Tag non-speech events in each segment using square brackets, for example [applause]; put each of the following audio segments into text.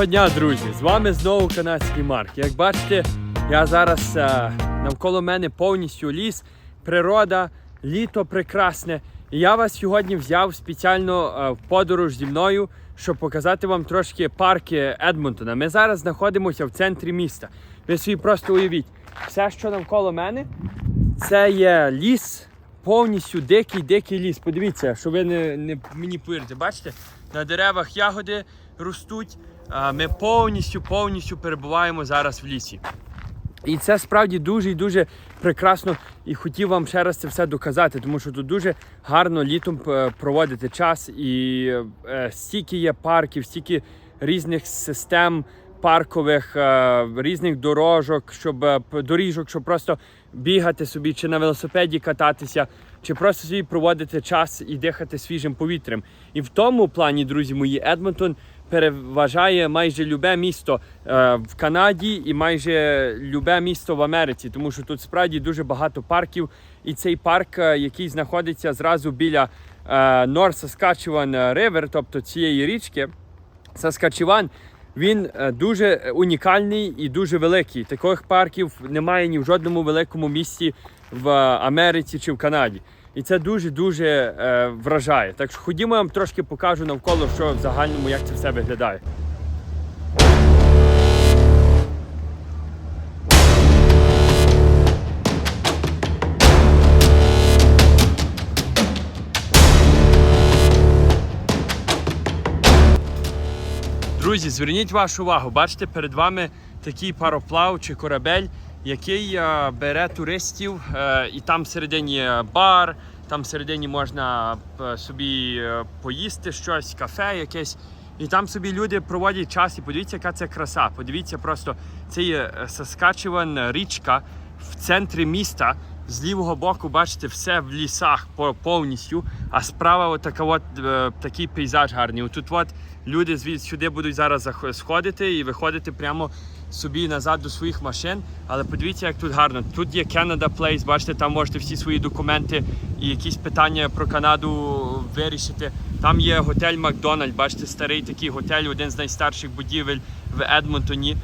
Доброго дня, друзі! З вами знову канадський Марк. Як бачите, я зараз е, навколо мене повністю ліс, природа, літо прекрасне. І я вас сьогодні взяв спеціально е, в подорож зі мною, щоб показати вам трошки парки Едмонтона. Ми зараз знаходимося в центрі міста. Ви собі просто уявіть, все, що навколо мене, це є ліс, повністю дикий, дикий ліс. Подивіться, що ви не, не мені повірите. Бачите, на деревах ягоди ростуть. Ми повністю, повністю перебуваємо зараз в лісі. І це справді дуже і дуже прекрасно. І хотів вам ще раз це все доказати, тому що тут дуже гарно літом е, проводити час, і е, стільки є парків, стільки різних систем паркових, е, різних дорожок, щоб доріжок, щоб просто бігати собі, чи на велосипеді кататися, чи просто собі проводити час і дихати свіжим повітрям. І в тому плані, друзі мої, Едмонтон переважає майже любе місто е, в Канаді і майже любе місто в Америці, тому що тут справді дуже багато парків. І цей парк, е, який знаходиться зразу біля е, North Saskatchewan River, тобто цієї річки, Саскачеван, він е, дуже унікальний і дуже великий. Таких парків немає ні в жодному великому місті в Америці чи в Канаді. І це дуже-дуже е, вражає. Так що ходімо, я вам трошки покажу навколо, що в загальному як це все виглядає. Друзі, зверніть вашу увагу, бачите, перед вами такий пароплав чи корабель, який е, бере туристів, е, і там всередині бар, там всередині можна е, собі е, поїсти щось, кафе якесь. І там собі люди проводять час і подивіться, яка це краса. Подивіться просто, це є е, Саскачеван річка в центрі міста. З лівого боку, бачите, все в лісах по- повністю, а справа от така от, е, такий пейзаж гарний. Тут от люди звідси сюди будуть зараз сходити і виходити прямо собі назад до своїх машин. Але подивіться, як тут гарно. Тут є Canada Place, бачите, там можете всі свої документи і якісь питання про Канаду вирішити. Там є готель Макдональд, бачите, старий такий готель, один з найстарших будівель в Едмонтоні.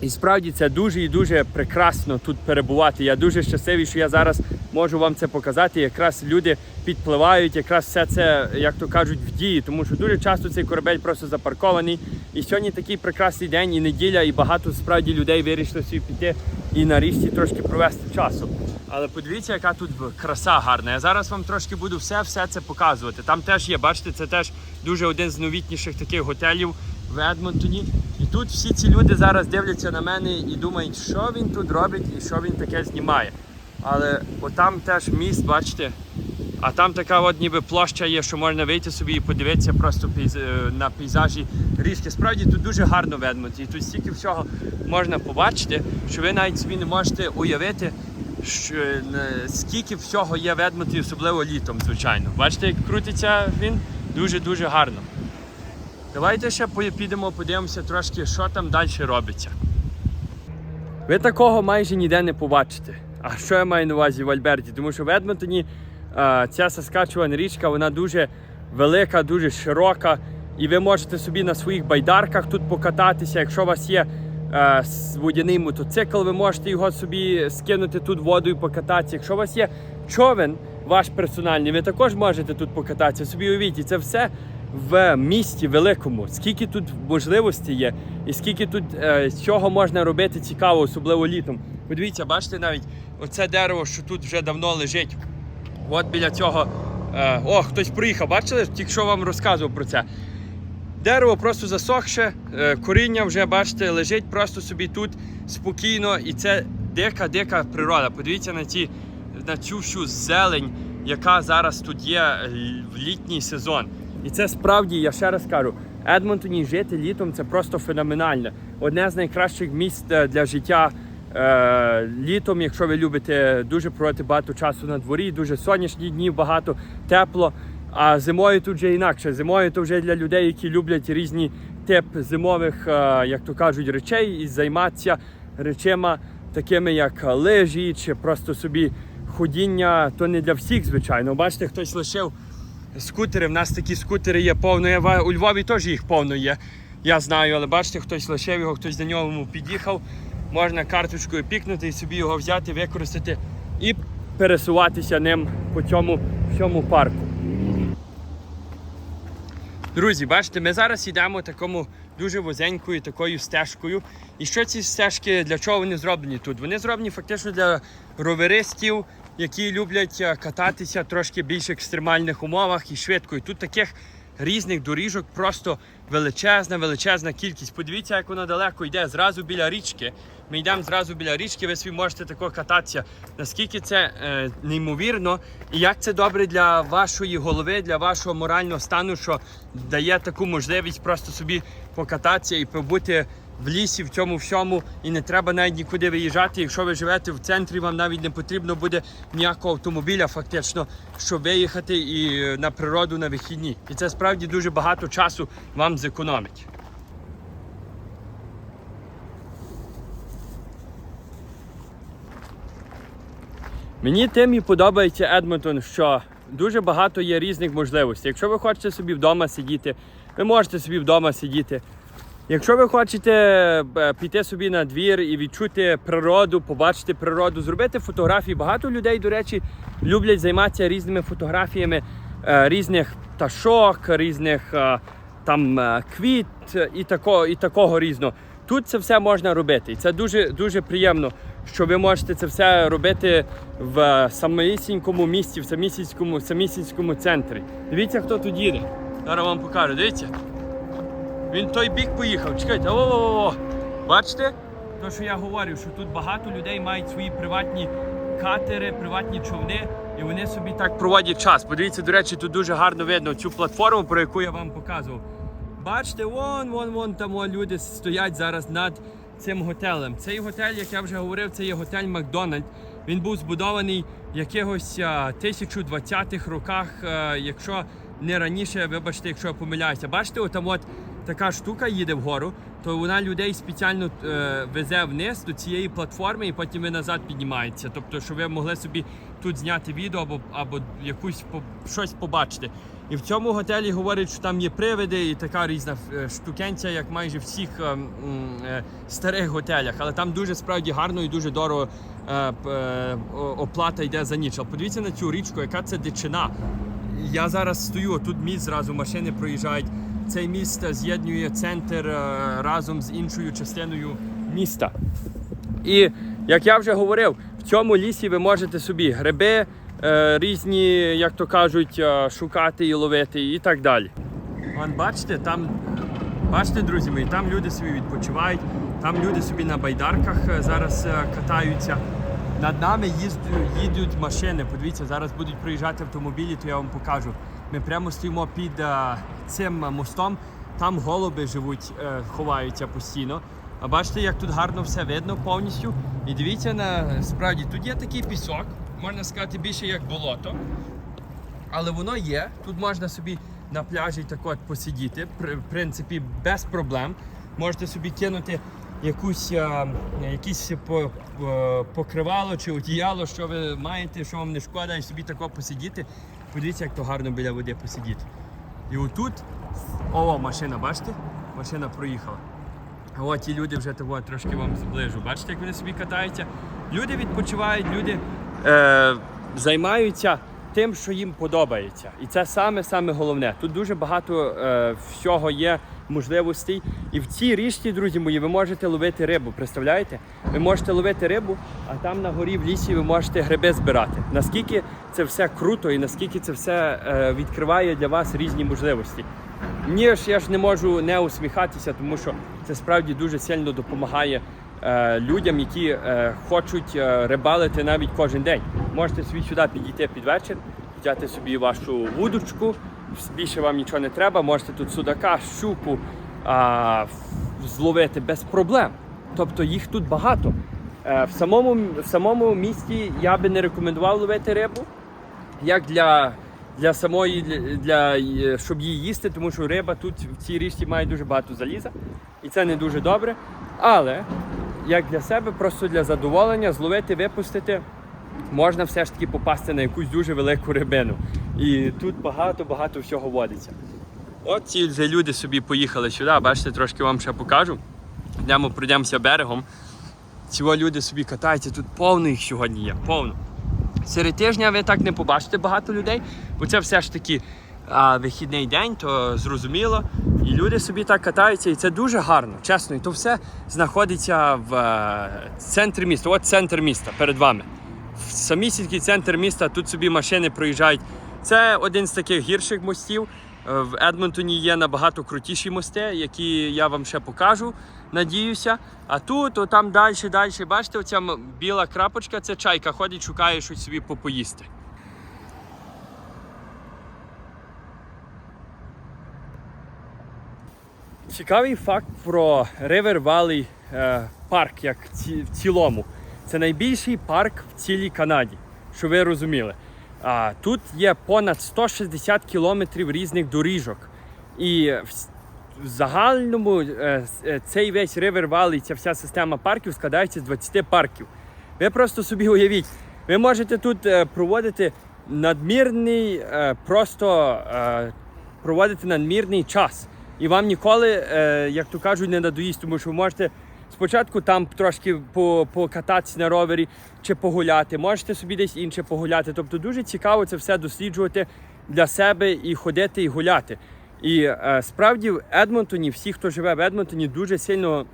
І справді це дуже і дуже прекрасно тут перебувати. Я дуже щасливий, що я зараз можу вам це показати. Якраз люди підпливають, якраз все це, як то кажуть, в дії, тому що дуже часто цей корабель просто запаркований. І сьогодні такий прекрасний день і неділя, і багато справді людей вирішили собі піти і на річці трошки провести часу. Але подивіться, яка тут краса гарна. Я зараз вам трошки буду все, все це показувати. Там теж є, бачите, це теж дуже один з новітніших таких готелів в Едмонтоні. Тут всі ці люди зараз дивляться на мене і думають, що він тут робить і що він таке знімає. Але отам теж міст, бачите, а там така от ніби площа є, що можна вийти собі і подивитися просто е, на пейзажі річки. Справді тут дуже гарно в Едмонті. І тут стільки всього можна побачити, що ви навіть собі не можете уявити, що, е, скільки всього є в особливо літом, звичайно. Бачите, як крутиться він дуже-дуже гарно. Давайте ще підемо, подивимося трошки, що там далі робиться. Ви такого майже ніде не побачите. А що я маю на увазі в Альберті? Тому що в Едмонтоні е, ця Саскачеван річка, вона дуже велика, дуже широка. І ви можете собі на своїх байдарках тут покататися. Якщо у вас є е, водяний мотоцикл, ви можете його собі скинути тут воду і покататися. Якщо у вас є човен ваш персональний, ви також можете тут покататися. Собі уявіть, і це все в місті великому. Скільки тут можливостей є, і скільки тут е, чого можна робити цікаво, особливо літом. Подивіться, бачите навіть оце дерево, що тут вже давно лежить. От біля цього. Е, о, хтось приїхав, бачили? Тільки що вам розказував про це. Дерево просто засохше, е, коріння вже, бачите, лежить просто собі тут спокійно. І це дика-дика природа. Подивіться на, ці, на цю всю зелень, яка зараз тут є е, в літній сезон. І це справді, я ще раз кажу, Едмонтоні жити літом це просто феноменально. Одне з найкращих місць е, для життя е, літом, якщо ви любите дуже проводити багато часу на дворі, дуже сонячні дні, багато тепло. А зимою тут вже інакше. Зимою то вже для людей, які люблять різні тип зимових, е, як то кажуть, речей і займатися речима такими, як лижі чи просто собі ходіння. То не для всіх, звичайно. Бачите, хтось лишив скутери. В нас такі скутери є повно. Я у Львові теж їх повно є. Я знаю, але бачите, хтось лишив його, хтось до нього під'їхав. Можна карточкою пікнути і собі його взяти, використати і пересуватися ним по цьому всьому парку. Друзі, бачите, ми зараз йдемо такому дуже вузенькою такою стежкою. І що ці стежки, для чого вони зроблені тут? Вони зроблені фактично для роверистів, які люблять е, кататися трошки більш екстремальних умовах і швидко. І тут таких різних доріжок просто величезна, величезна кількість. Подивіться, як воно далеко йде, зразу біля річки. Ми йдемо зразу біля річки, ви собі можете тако кататися. Наскільки це е, неймовірно, і як це добре для вашої голови, для вашого морального стану, що дає таку можливість просто собі покататися і побути в лісі, в цьому всьому, і не треба навіть нікуди виїжджати. Якщо ви живете в центрі, вам навіть не потрібно буде ніякого автомобіля, фактично, щоб виїхати і е, на природу на вихідні. І це справді дуже багато часу вам зекономить. Мені тим і подобається Едмонтон, що дуже багато є різних можливостей. Якщо ви хочете собі вдома сидіти, ви можете собі вдома сидіти. Якщо ви хочете е, піти собі на двір і відчути природу, побачити природу, зробити фотографії. Багато людей, до речі, люблять займатися різними фотографіями е, різних пташок, різних е, там квіт і такого, і такого різного. Тут це все можна робити. І це дуже дуже приємно, що ви можете це все робити в самісінькому місті, в самісінькому, самісінькому центрі. Дивіться, хто тут їде. Зараз вам покажу. Дивіться. Він той бік поїхав. Чекайте, о-о-о. Бачите? То, що я говорив, що тут багато людей мають свої приватні катери, приватні човни, і вони собі так проводять час. Подивіться, до речі, тут дуже гарно видно цю платформу, про яку я вам показував. Бачите, вон, вон, вон там вон, люди стоять зараз над цим готелем. Цей готель, як я вже говорив, це є готель Макдональд. Він був збудований в якихось а, 1020-х роках, а, якщо не раніше, вибачте, якщо я помиляюся. Бачите, отам от така штука їде вгору, то вона людей спеціально е, везе вниз до цієї платформи і потім ви назад піднімається. Тобто, щоб ви могли собі тут зняти відео або, або якусь по- щось побачити. І в цьому готелі говорять, що там є привиди і така різна е, штукенця, як майже всіх е, е, старих готелях. Але там дуже справді гарно і дуже дорого е, е, оплата йде за ніч. Але подивіться на цю річку, яка це дичина. Я зараз стою, тут міст зразу машини проїжджають. Цей міст з'єднує центр е, разом з іншою частиною міста. І як я вже говорив, в цьому лісі ви можете собі гриби е, різні, як то кажуть, е, шукати і ловити і так далі. Вон, бачите, там, бачите, друзі мої, там люди собі відпочивають, там люди собі на байдарках зараз катаються. Над нами їдуть машини. Подивіться, зараз будуть проїжджати автомобілі, то я вам покажу. Ми прямо стоїмо під цим мостом. Там голуби живуть, е, ховаються постійно. А бачите, як тут гарно все видно повністю. І дивіться на справді, тут є такий пісок, можна сказати, більше як болото. Але воно є. Тут можна собі на пляжі так посидіти, в принципі, без проблем. Можете собі кинути якусь, а, якісь по- покривало чи одіяло, що ви маєте, що вам не шкода, і собі тако посидіти. Подивіться, як то гарно біля води посидіти. І отут, о, машина, бачите? Машина проїхала. От ті люди вже того трошки вам зближу. Бачите, як вони собі катаються? Люди відпочивають, люди е, займаються тим, що їм подобається. І це саме-саме головне. Тут дуже багато е, всього є можливостей. І в цій річці, друзі мої, ви можете ловити рибу. Представляєте? Ви можете ловити рибу, а там на горі в лісі ви можете гриби збирати. Наскільки це все круто і наскільки це все е, відкриває для вас різні можливості. Ні, ж я ж не можу не усміхатися, тому що це справді дуже сильно допомагає е, людям, які е, хочуть е, рибалити навіть кожен день. Можете собі сюди підійти під вечір, взяти собі вашу вудочку, більше вам нічого не треба. Можете тут судака, щуку а, зловити без проблем. Тобто їх тут багато. Е, в, самому, в самому місті я би не рекомендував ловити рибу як для, для самої, для, для, е, щоб її їсти, тому що риба тут в цій річці має дуже багато заліза, і це не дуже добре. Але як для себе, просто для задоволення, зловити, випустити, можна все ж таки попасти на якусь дуже велику рибину. І тут багато-багато всього водиться. От ці люди собі поїхали сюди, бачите, трошки вам ще покажу. Йдемо, пройдемося берегом. Ці люди собі катаються, тут повно їх сьогодні є, повно. Серед тижня ви так не побачите багато людей, бо це все ж таки а, вихідний день, то зрозуміло. І люди собі так катаються, і це дуже гарно, чесно. І то все знаходиться в е, центрі міста. От центр міста перед вами. В самісінький центр міста тут собі машини проїжджають. Це один з таких гірших мостів. Е, В Едмонтоні є набагато крутіші мости, які я вам ще покажу, надіюся. А тут, о, там далі, далі, бачите, оця біла крапочка, це чайка ходить, шукає щось собі попоїсти. Цікавий факт про River Valley е, парк, як в цілому. Це найбільший парк в цілій Канаді, щоб ви розуміли. А, тут є понад 160 кілометрів різних доріжок. І в, загальному е, е, цей весь River Valley, ця вся система парків складається з 20 парків. Ви просто собі уявіть, ви можете тут е, проводити надмірний, просто проводити надмірний час. І вам ніколи, як то кажуть, не надоїсть, тому що ви можете спочатку там трошки по- покататися на ровері чи погуляти, можете собі десь інше погуляти. Тобто дуже цікаво це все досліджувати для себе і ходити і гуляти. І е, справді в Едмонтоні, всі, хто живе в Едмонтоні, дуже сильно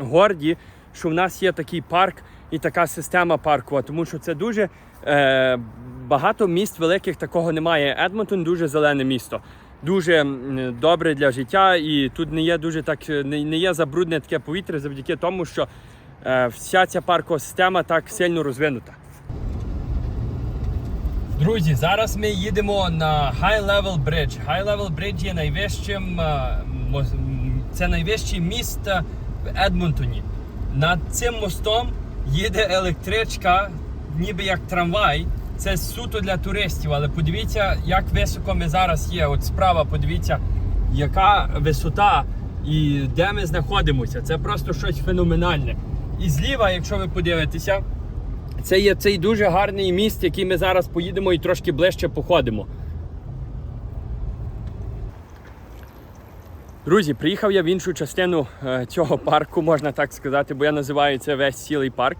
горді, що в нас є такий парк і така система паркова, тому що це дуже е, багато міст великих такого немає. Едмонтон дуже зелене місто. Дуже добре для життя, і тут не є дуже так е, не, є забруднене таке повітря завдяки тому, що е, вся ця паркова система так сильно розвинута. Друзі, зараз ми їдемо на High Level Bridge. High Level Bridge є найвищим, е, це найвищий міст в Едмонтоні. Над цим мостом їде електричка, ніби як трамвай. Це суто для туристів, але подивіться, як високо ми зараз є. От справа, подивіться, яка висота і де ми знаходимося. Це просто щось феноменальне. І зліва, якщо ви подивитеся, це є цей дуже гарний міст, який ми зараз поїдемо і трошки ближче походимо. Друзі, приїхав я в іншу частину е, цього парку, можна так сказати, бо я називаю це весь цілий парк.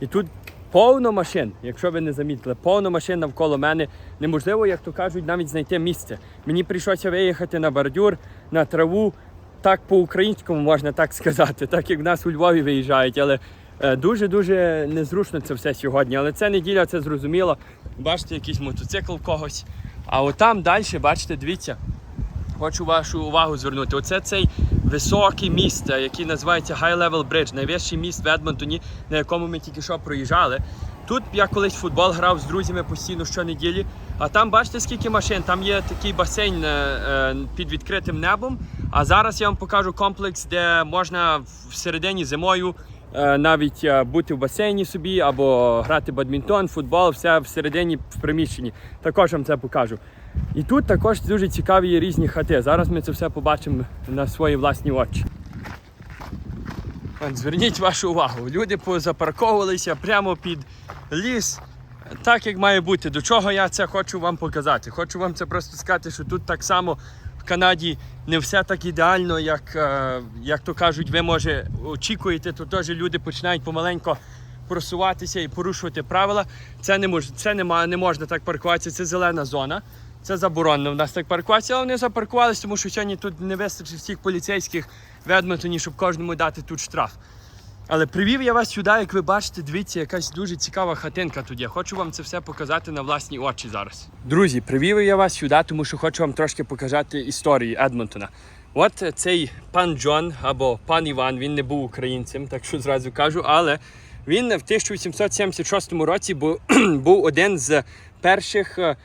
І тут повно машин, якщо ви не замітили, повно машин навколо мене. Неможливо, як то кажуть, навіть знайти місце. Мені прийшлося виїхати на бордюр, на траву. Так по-українському можна так сказати, так як в нас у Львові виїжджають, але дуже-дуже незручно це все сьогодні. Але це неділя, це зрозуміло. Бачите, якийсь мотоцикл когось. А отам далі, бачите, дивіться, хочу вашу увагу звернути. Оце цей високий міст, який називається High Level Bridge, найвищий міст в Едмонтоні, на якому ми тільки що проїжджали. Тут я колись футбол грав з друзями постійно щонеділі. А там бачите, скільки машин. Там є такий басейн е, е, під відкритим небом. А зараз я вам покажу комплекс, де можна всередині зимою е, навіть бути в басейні собі або грати бадмінтон, футбол, все всередині в приміщенні. Також вам це покажу. І тут також дуже цікаві є різні хати. Зараз ми це все побачимо на свої власні очі. Зверніть вашу увагу, люди позапарковувалися прямо під ліс, так як має бути. До чого я це хочу вам показати? Хочу вам це просто сказати, що тут так само в Канаді не все так ідеально, як, е, як то кажуть, ви може очікуєте, то теж люди починають помаленько просуватися і порушувати правила. Це не мож, це не, не можна так паркуватися, це зелена зона. Це заборонено в нас так паркуватися, але вони запаркувалися, тому що сьогодні тут не вистачить всіх поліцейських в Едмонтоні, щоб кожному дати тут штраф. Але привів я вас сюди, як ви бачите, дивіться, якась дуже цікава хатинка тут є. Хочу вам це все показати на власні очі зараз. Друзі, привів я вас сюди, тому що хочу вам трошки показати історію Едмонтона. От цей пан Джон або пан Іван, він не був українцем, так що зразу кажу, але він в 1876 році був, [clears throat] був один з перших, е,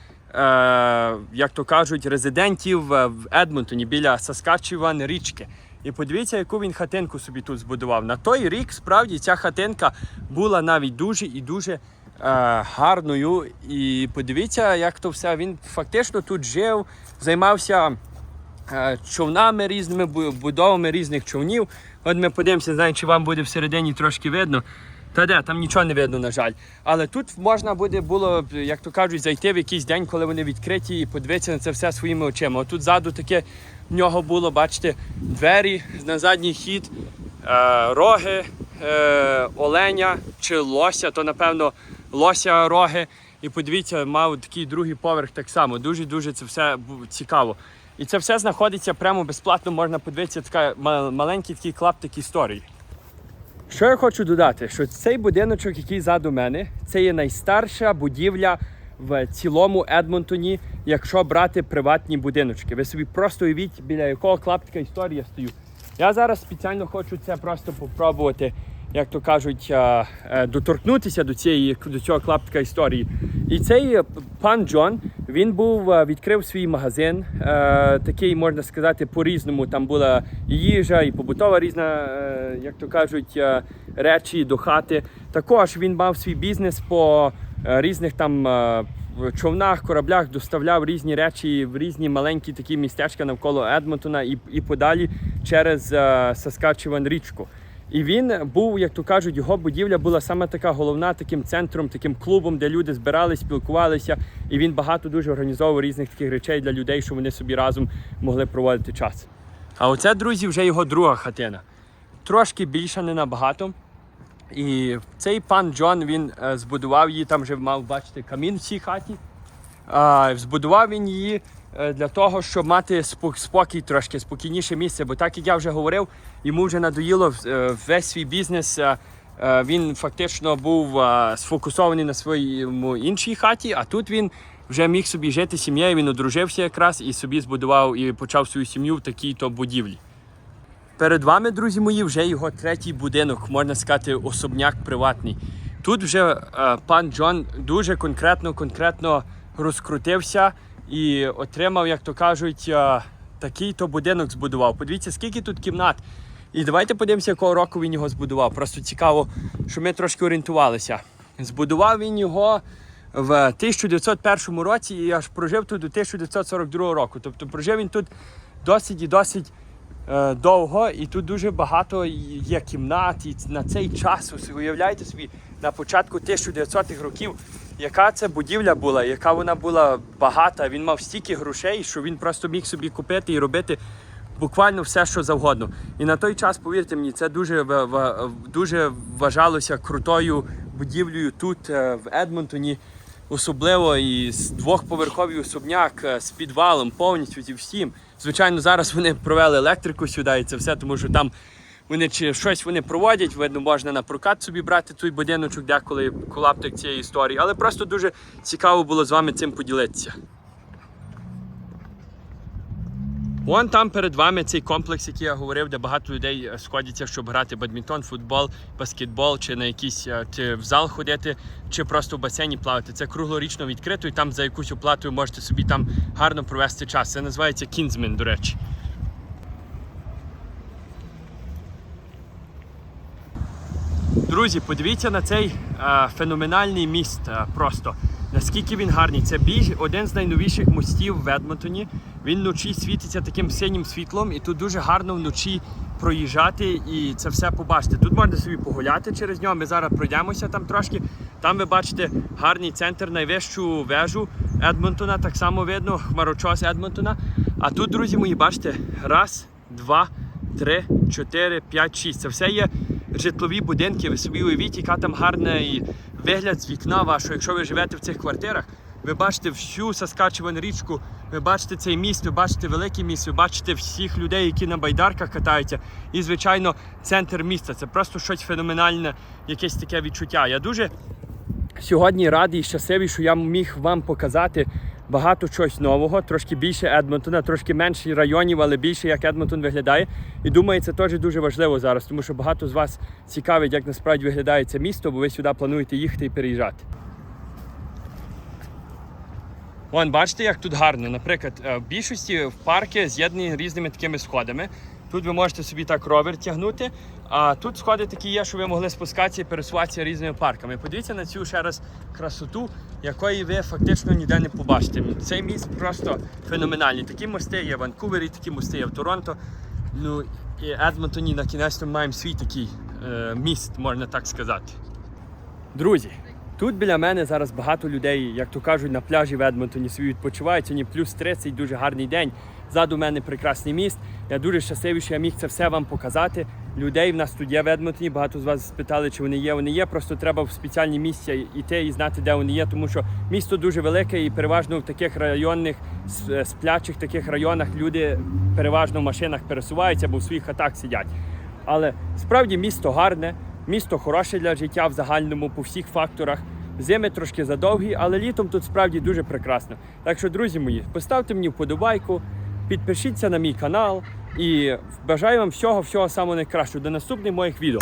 як то кажуть, резидентів е, в Едмонтоні біля Саскачеван річки. І подивіться, яку він хатинку собі тут збудував. На той рік справді ця хатинка була навіть дуже і дуже е, гарною. І подивіться, як то все. Він фактично тут жив, займався е, човнами різними, будовами різних човнів. От ми подивимося, знаю, чи вам буде всередині трошки видно. Та де, там нічого не видно, на жаль. Але тут можна буде було, як то кажуть, зайти в якийсь день, коли вони відкриті, і подивитися на це все своїми очима. Тут ззаду таке в нього було, бачите, двері на задній хід, е, роги, е, оленя чи лося, то напевно лося роги. І подивіться, мав такий другий поверх так само. Дуже-дуже це все цікаво. І це все знаходиться прямо безплатно, можна подивитися, така ма- маленький такий клаптик історії. Що я хочу додати, що цей будиночок, який ззаду мене, це є найстарша будівля в цілому Едмонтоні, якщо брати приватні будиночки. Ви собі просто уявіть, біля якого клаптика історії я стою. Я зараз спеціально хочу це просто попробувати, як то кажуть, е, доторкнутися до цієї до цього клаптика історії. І цей е, пан Джон він був е, відкрив свій магазин, е, такий можна сказати по-різному. Там була і їжа, і побутова різна, е, як то кажуть, речі до хати. Також він мав свій бізнес по різних там. човнах, кораблях доставляв різні речі в різні маленькі такі містечка навколо Едмонтона і, і подалі через Саскачеван річку. І він був, як то кажуть, його будівля була саме така головна, таким центром, таким клубом, де люди збирались, спілкувалися. І він багато дуже організовував різних таких речей для людей, щоб вони собі разом могли проводити час. А оце, друзі, вже його друга хатина. Трошки більша, не набагато. І цей пан Джон він е, збудував її, там вже мав бачити камін в цій хаті. А, збудував він її для того, щоб мати спок- спокій трошки, спокійніше місце. Бо так як я вже говорив, йому вже надоїло е, весь свій бізнес. е, е, Він фактично був е, сфокусований на своєму іншій хаті, а тут він вже міг собі жити сім'єю. Він одружився якраз і собі збудував і почав свою сім'ю в такій то будівлі. Перед вами, друзі мої, вже його третій будинок, можна сказати, особняк приватний. Тут вже е, пан Джон дуже конкретно, конкретно розкрутився і отримав, як то кажуть, е, такий то будинок збудував. Подивіться, скільки тут кімнат. І давайте подивимося, якого року він його збудував. Просто цікаво, щоб ми трошки орієнтувалися. Збудував він його в 1901 році і аж прожив тут до 1942 року. Тобто прожив він тут досить і досить е, довго, і тут дуже багато є кімнат. І на цей час, уявляєте собі, на початку 1900-х років, яка це будівля була, яка вона була багата. Він мав стільки грошей, що він просто міг собі купити і робити. Буквально все, що завгодно. І на той час, повірте мені, це дуже, дуже вважалося крутою будівлею тут, е, в Едмонтоні. Особливо і з двохповерховий особняк е, з підвалом, повністю зі всім. Звичайно, зараз вони провели електрику сюди і це все, тому що там вони чи щось вони проводять, видно, можна на прокат собі брати той будиночок, деколи колаптик цієї історії. Але просто дуже цікаво було з вами цим поділитися. Вон там перед вами цей комплекс, який я говорив, де багато людей е, сходяться, щоб грати бадмінтон, футбол, баскетбол, чи на якийсь е, чи в зал ходити, чи просто в басейні плавати. Це круглорічно відкрито, і там за якусь оплату можете собі там гарно провести час. Це називається Кінзмен, до речі. Друзі, подивіться на цей е, феноменальний міст. е, просто наскільки він гарний. Це більш один з найновіших мостів в Едмонтоні. Він вночі світиться таким синім світлом, і тут дуже гарно вночі проїжджати і це все побачити. Тут можна собі погуляти через нього. Ми зараз пройдемося там трошки. Там ви бачите гарний центр, найвищу вежу Едмонтона. Так само видно хмарочос Едмонтона. А тут, друзі мої, бачите, раз, два, три, чотири, п'ять, шість. Це все є житлові будинки. Ви собі уявіть, яка там гарна і вигляд з вікна вашого. Якщо ви живете в цих квартирах, ви бачите всю Саскачеван річку, ви бачите цей міст, ви бачите великий міст, ви бачите всіх людей, які на байдарках катаються. І, звичайно, центр міста. Це просто щось феноменальне, якесь таке відчуття. Я дуже сьогодні радий і щасливий, що я міг вам показати багато чогось нового, трошки більше Едмонтона, трошки менше районів, але більше як Едмонтон виглядає. І думаю, це теж дуже важливо зараз, тому що багато з вас цікавить, як насправді виглядає це місто, бо ви сюди плануєте їхати і переїжджати. Вон, бачите, як тут гарно. Наприклад, е, в більшості парки з'єднані різними такими сходами. Тут ви можете собі так ровер тягнути, а тут сходи такі є, що ви могли спускатися і пересуватися різними парками. Подивіться на цю ще раз красоту, якої ви фактично ніде не побачите. Цей міст просто феноменальний. Такі мости є в Ванкувері, такі мости є в Торонто. Ну і Едмонтоні на кінець маємо свій такий е, міст, можна так сказати. Друзі, тут біля мене зараз багато людей, як то кажуть, на пляжі в Едмонтоні собі відпочивають. Сьогодні плюс 30, дуже гарний день. Ззаду мене прекрасний міст. Я дуже щасливий, що я міг це все вам показати. Людей в нас тут є в Едмонтоні. Багато з вас спитали, чи вони є. Вони є. Просто треба в спеціальні місця йти і знати, де вони є, тому що місто дуже велике і переважно в таких районних сплячих таких районах люди переважно в машинах пересуваються або в своїх хатах сидять. Але справді місто гарне, місто хороше для життя в загальному по всіх факторах. Зими трошки задовгі, але літом тут справді дуже прекрасно. Так що, друзі мої, поставте мені вподобайку, підпишіться на мій канал і бажаю вам всього, всього самого найкращого до наступних моїх відео.